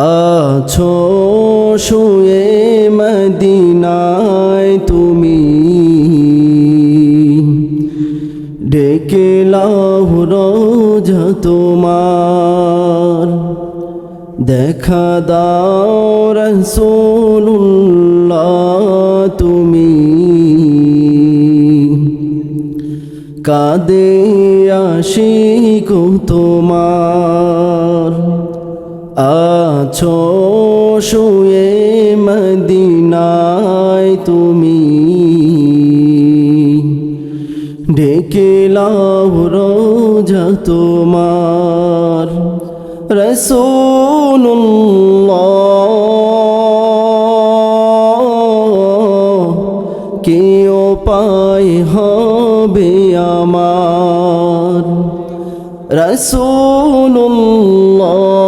আছো শুয়ে মদিনায় তুমি। ডেকে রোজা তোমার। দেখা দাও রসুল্লাহ তুমি। কাদে আশিক তোমার। আছো শুয়ে মদিনায় তুমি। ডেকে রোজা তোমার। রসুল্লাহ কেউ পায় হবে আমার। রসুল্লাহ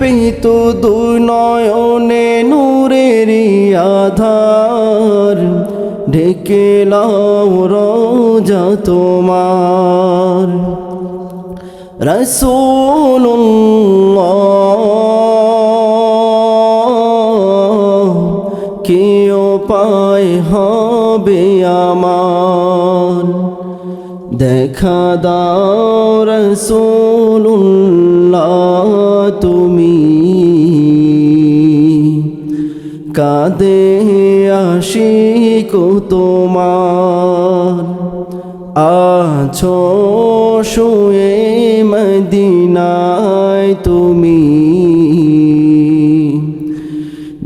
পেত দুই নয়নে নূরের আধার, ঢেকে লাও রোজা তোমার। রসুল্লাহ কেউ পায় হবে আমার। দেখা দাও রসুল্লাহ তুমি। কাদে আশিক তোমার। আছো শুয়ে মদিনায় তুমি।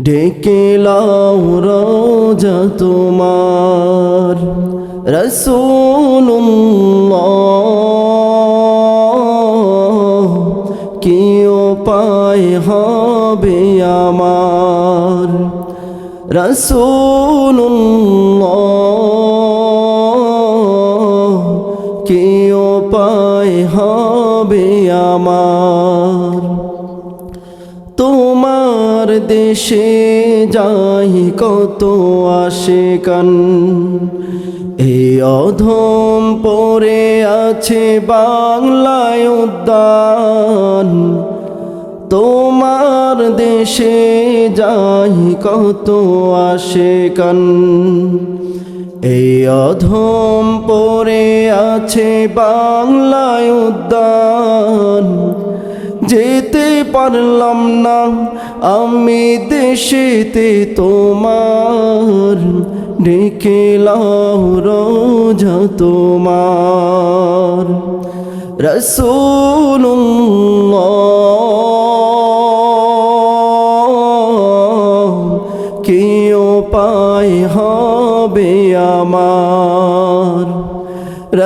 ডেকে লাও রোজা তোমার। রসুল্লাহ রসুল্লাহ কেউ পায় হবে আমার? তোমার দেশে যাই কত আসে কান এই অধম পরে আছে বাংলায় উদ্যান। তোমার দেশে যাই কত আসে কান এই অধম পরে আছে বাংলায় উদ্যান। যেতে পারলাম না আমি দেশেতে তোমার। ডেকে রোজা তোমার। রসুল্লাহ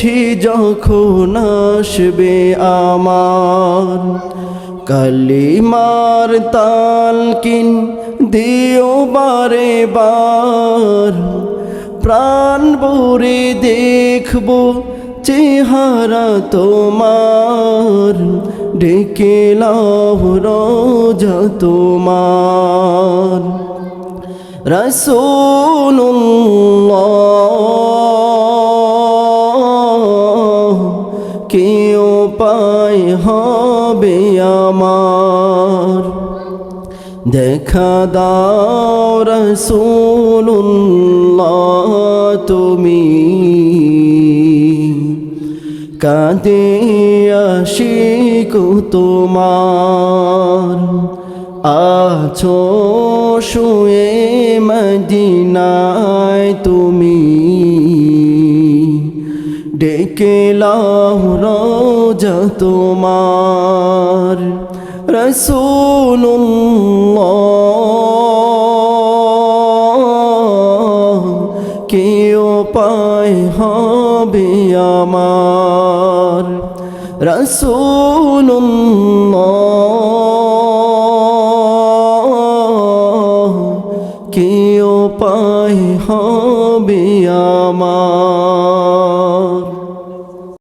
চিঠি যখন আসবে আমার, কালিমার তালকিন দিও বারে বার। প্রাণ ভরে দেখব চেহারা তোমার, ডেকে লাভ রোজা তোমার। রসুল্লাহ দেখা দাও রসুল্লাহ তুমি। কাঁদে আশিক তোমার। আছো শুয়ে মদিনায় তুমি। ডেকে লাও রোজা তোমার। রসুল্লাহ কেউ পায় হবে আমার। রসুল